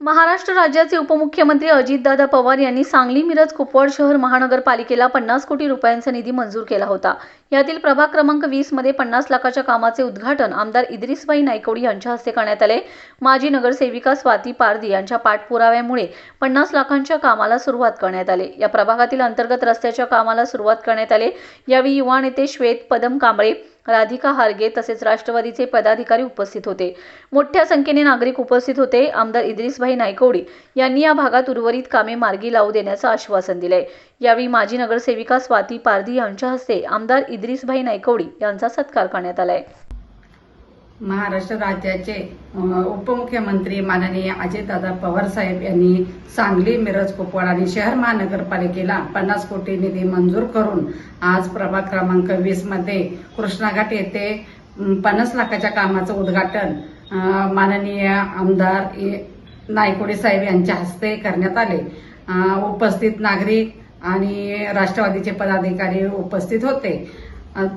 महाराष्ट्र राज्याचे उपमुख्यमंत्री अजितदादा पवार यांनी सांगली मिरज कुपवाड शहर महानगरपालिकेला पन्नास कोटी रुपयांचा निधी मंजूर केला होता. यातील प्रभाग क्रमांक वीसमध्ये पन्नास लाखाच्या कामाचे उद्घाटन आमदार इद्रिसबाई नायकवडी यांच्या हस्ते करण्यात आले. माजी नगरसेविका स्वाती पारदी यांच्या पाठपुराव्यामुळे पन्नास लाखांच्या कामाला सुरुवात करण्यात आली. या प्रभागातील अंतर्गत रस्त्याच्या कामाला सुरुवात करण्यात आले. यावेळी युवा नेते श्वेत पदम कांबळे राधिका हारगे तसेच राष्ट्रवादीचे पदाधिकारी उपस्थित होते. मोठ्या संख्येने नागरिक उपस्थित होते. आमदार इद्रिसभाई नायकवडी यांनी या भागात उर्वरित कामे मार्गी लावू देण्याचं आश्वासन दिलंय. यावेळी माजी नगरसेविका स्वाती पारधी यांच्या हस्ते आमदार इद्रिसभाई नायकवडी यांचा सत्कार करण्यात आलाय. महाराष्ट्र राज्याचे उपमुख्यमंत्री माननीय अजितदादा पवार साहेब यांनी सांगली मिरज कुपवाड आणि शहर महानगरपालिकेला पन्नास कोटी निधी मंजूर करून आज प्रभाग क्रमांक वीसमध्ये कृष्णाघाट येथे पन्नास लाखाच्या कामाचं उद्घाटन माननीय आमदार इ- नायकोडे साहेब यांच्या हस्ते करण्यात आले. उपस्थित नागरिक आणि राष्ट्रवादीचे पदाधिकारी उपस्थित होते.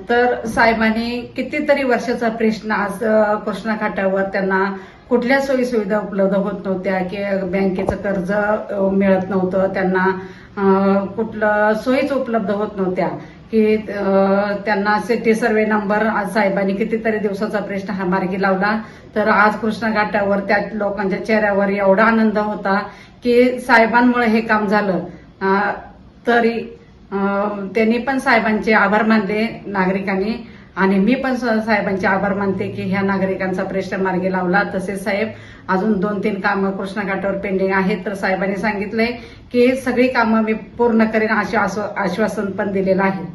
तर साहेबांनी कितीतरी वर्षाचा प्रश्न आज कृष्णाघाटावर कृष्णा घाटावर त्यांना कुठल्या सोयीसुविधा उपलब्ध होत नव्हत्या की बँकेचं कर्ज मिळत नव्हतं त्यांना कुठलं सोयीच उपलब्ध होत नव्हत्या की त्यांना सिटी सर्वे नंबर आज साहेबांनी कितीतरी दिवसाचा प्रश्न हा मार्गी लावला. तर आज कृष्णा घाटावर त्या लोकांच्या चेहऱ्यावर एवढा आनंद होता की साहेबांमुळे हे काम झालं. तरी त्यांनी पण साहेबांचे आभार मानले नागरिकांनी. आणि मी पण साहेबांचे आभार मानते की ह्या नागरिकांचा प्रश्न मार्गी लावला. तसेच साहेब अजून दोन तीन कामं कृष्णा घाटावर पेंडिंग आहेत. तर साहेबांनी सांगितलंय की सगळी कामं मी पूर्ण करेन असे आश्वासन पण दिलेलं आहे.